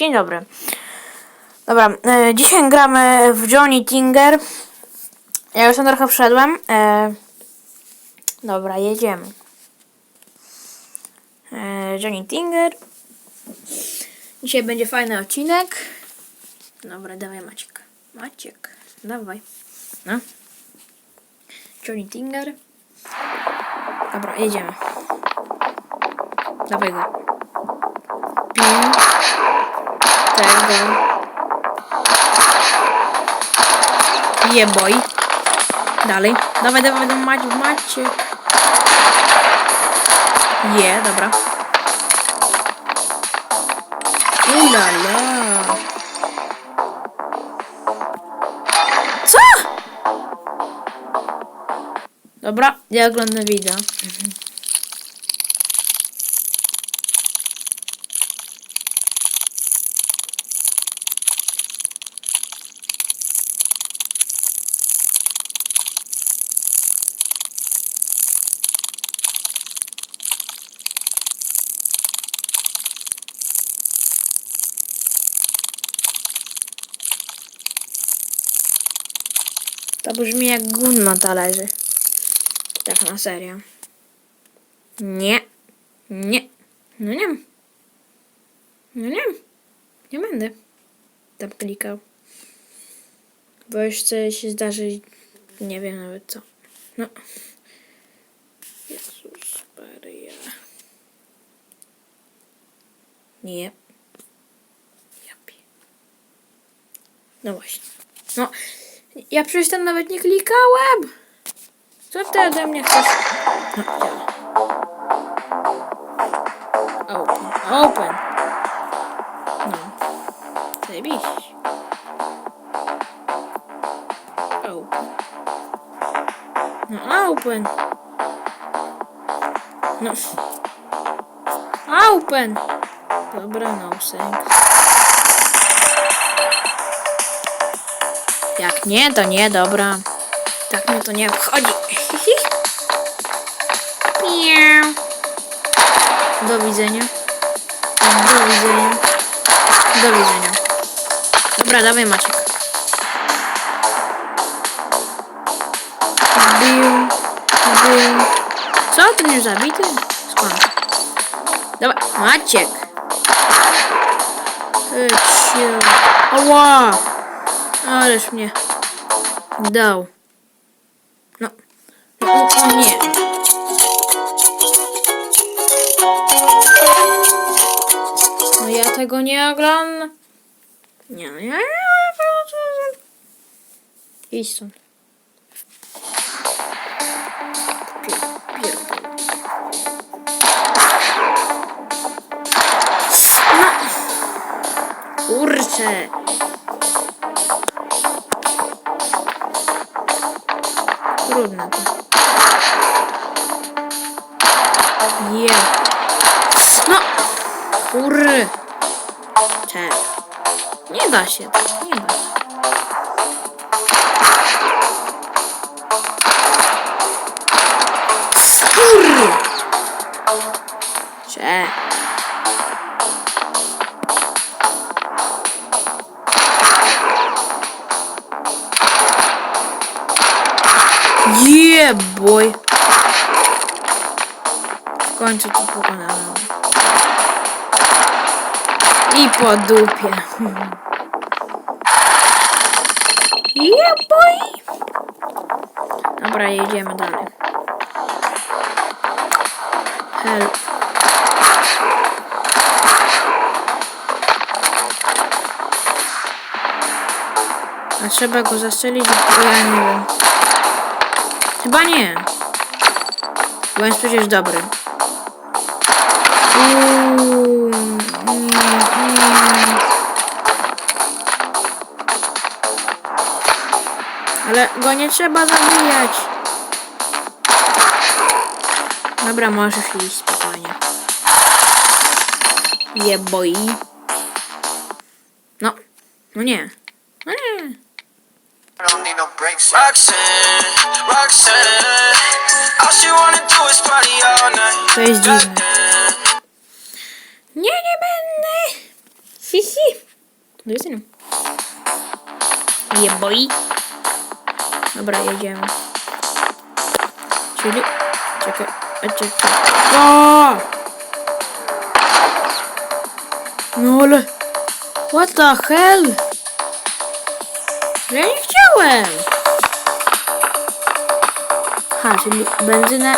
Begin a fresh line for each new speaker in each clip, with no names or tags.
Dzień dobry. Dobra, e, dzisiaj gramy w Johnny Tinger. Ja już tam trochę wszedłem. E, dobra, jedziemy. E, Johnny Tinger. Dzisiaj będzie fajny odcinek. Dobra, dawaj Maciek. Maciek, dawaj. No. Johnny Tinger. Dobra, jedziemy. Dawaj go. Tego. Jeboj. Dalej. Dawaj, dawaj, dawaj, Macie, Macie. Je, dobra. Ulala. Co? Dobra, ja oglądam wideo. To brzmi jak gun na talerze. Tak na serio. Nie. Nie. No nie. No nie. Nie będę tam klikał. Bo chce się zdarzyć. Nie wiem nawet co. No. Jezus Maria. Nie. Ja pie- No właśnie. No. Ja przecież tam nawet nie klikałem. Co ty ode mnie chcesz? No. Open. Open. No. Zajebiście. Open. No, open. No. Open. Dobra, no sense. Jak nie, to nie, dobra. Tak mnie to nie obchodzi. Do widzenia. Do widzenia. Do widzenia. Dobra, dawaj Maciek. Biu. Biu. Co? Ty nie zabity? Skąd? Dawaj, Maciek. Eciu. Ała. Ależ mnie dał. No. no o nie. No ja tego nie oglądam. Nie, nie, nie. Idź stąd. No. Kurczę. Trudno to. Je. No! Kurry! Cze. Nie da się tak, nie da Yeah, boy. W końcu to pokonałem. I po dupie. Yeah, boy. Dobra, jedziemy dalej. Help. A trzeba go zastrzelić, bo ja nie wiem. Chyba nie. Bo jest przecież dobry. Uuu. Ale go nie trzeba zabijać. Dobra, możesz iść spokojnie. Je boi. No. No nie. No nie.
I don't need no breaks. Roxanne, Roxanne, all she wanna do is party all night.
To jest dziwne.
Goddamn.
Nie, nie będę. Hi, hi. Do widzenia. Je boi. Dobra, jedziemy. Czyli... Czekaj, a czekaj. O! No ale... What the hell? Ja nie chciałem! Ha, czyli benzynę...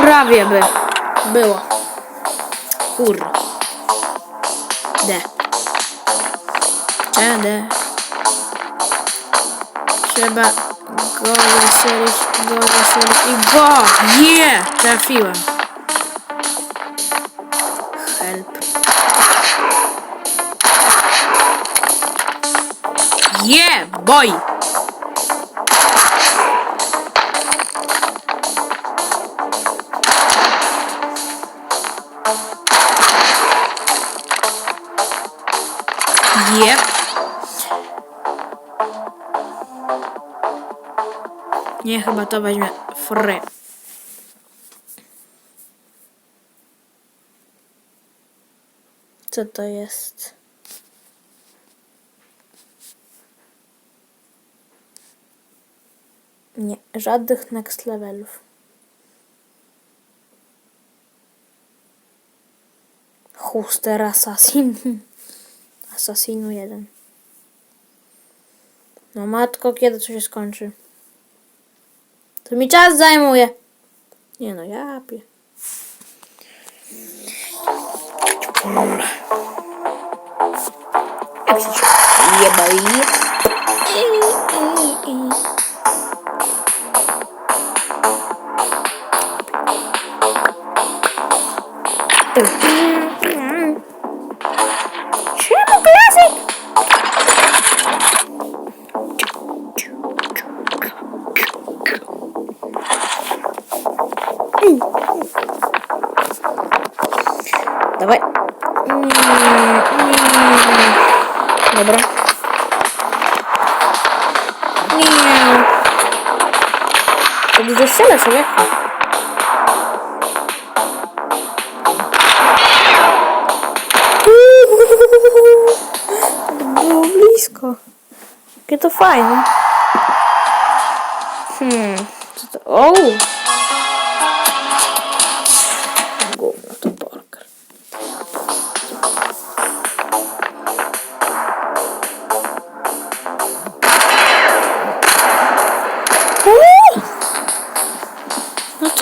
Prawie by było. Kur. De. Czedę. Trzeba go zastrzelić, go zastrzelić i go! Nie! Trafiłem. Help. Yeah, boy! Yep. Nie, chyba to weźmie fry. Co to jest? Nie, żadnych next levelów. Huster Assassin. Assassinu 1. No matko, kiedy to się skończy? To mi czas zajmuje. Nie no, ja pię. Jak Dawaj. Mm, mm. Dobra. Nie. To dużo strzela sobie. Było blisko. Jakie to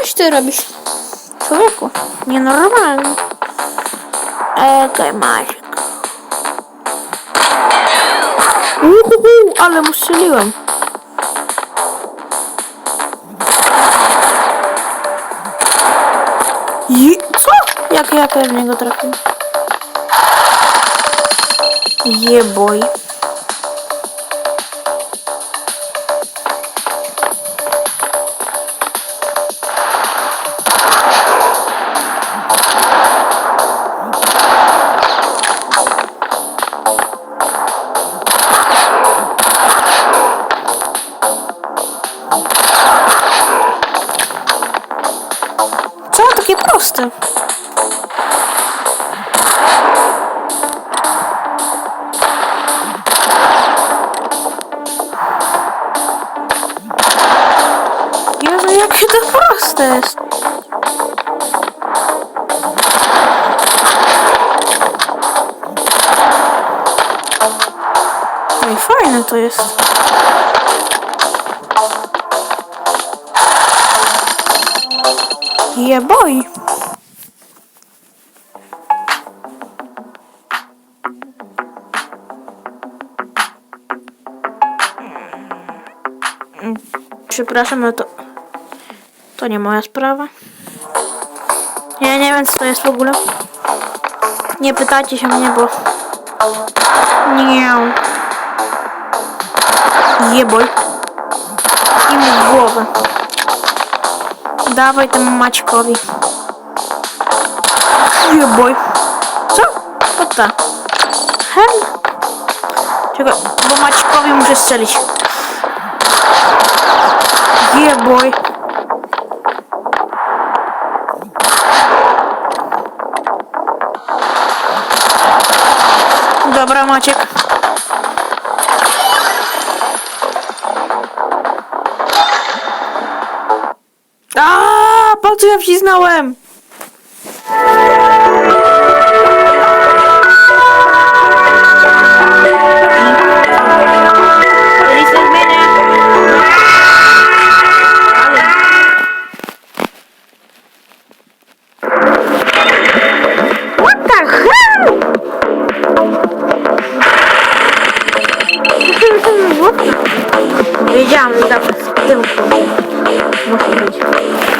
coś ty robisz, człowieku. Nienormalny. Ekaj, Maciek. Uhuhu, ale mu strzeliłem. Je, co? Jak ja w niego trafiłem? Jeboj. Co ono takie proste? Jezu, jakie to proste jest. No i fajne to jest. Jeboj. Mm, Przepraszam, ale to... To nie moja sprawa. Ja nie wiem, co to jest w ogóle. Nie pytajcie się mnie, bo... Nie. Jeboj. I mu w Давайте матч крові. Єбой. Что? Вот так. Хм. Хель. Чего? В матч крові може зцілить. Єбой. Добре, мачик. A, po co ja wcisnąłem? Выходить.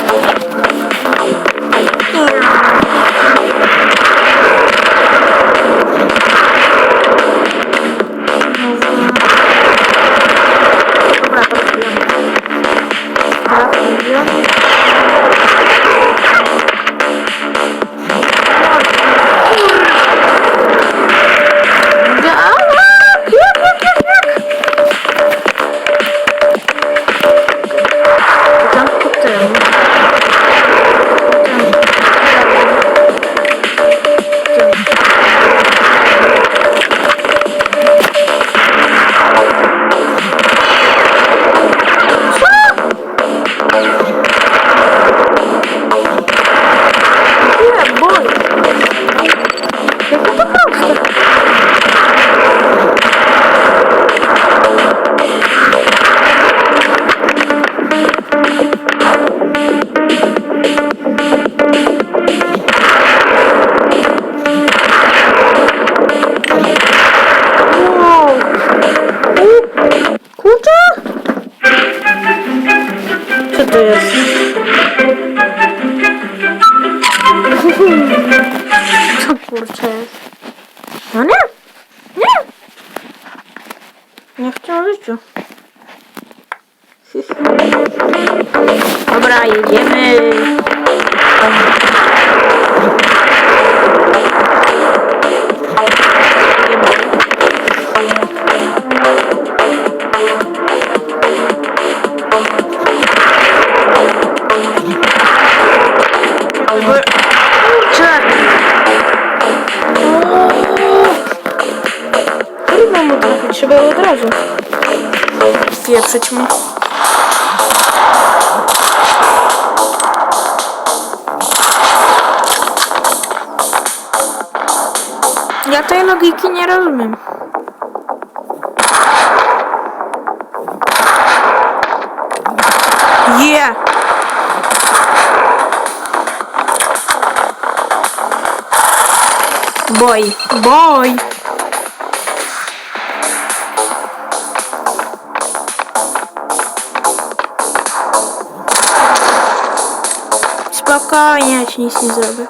Dobra, jedziemy. Kurczę! Trudno mu trafić, trzeba od razu. Pieprzyć mu. Ja tej logiki nie rozumiem. Yeah! Boy, boy! Spokojnie, ja ci nic nie zrobię.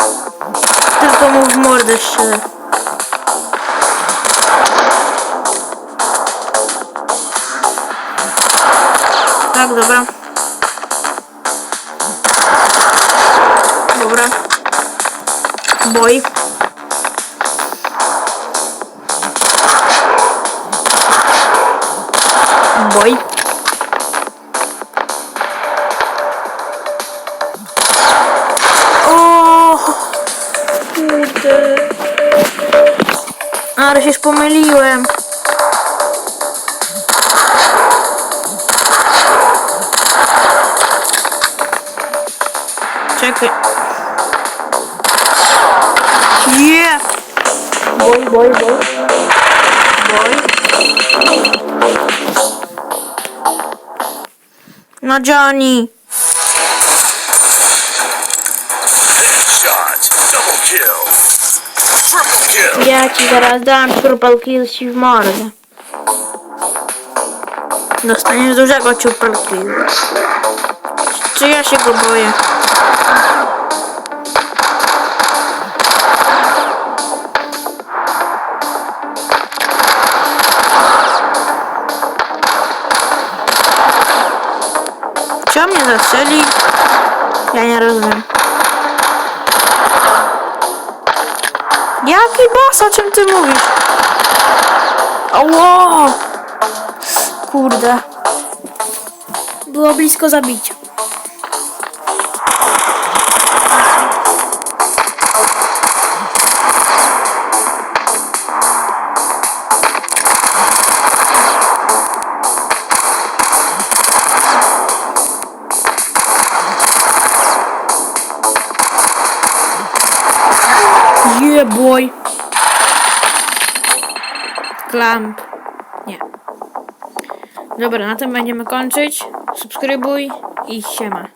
Tylko mu w mordę strzelę. Tak, dobra. Dobra. Boj. Boj. Ale się już pomyliłem. Czekaj. Yeah! Boj, boj, boj. Boj. No Johnny.
Kill.
Ja ci zaraz dam triple kill ci w mordę. Dostaniesz dużego triple kill. Czy ja się go boję? Czy on mnie zastrzeli? Ja nie rozumiem. Jaki boss? O czym ty mówisz? Oło! Kurde. Było blisko zabicia. Yeah, boy. Clamp. Nie. Dobra, na tym będziemy kończyć. Subskrybuj i siema.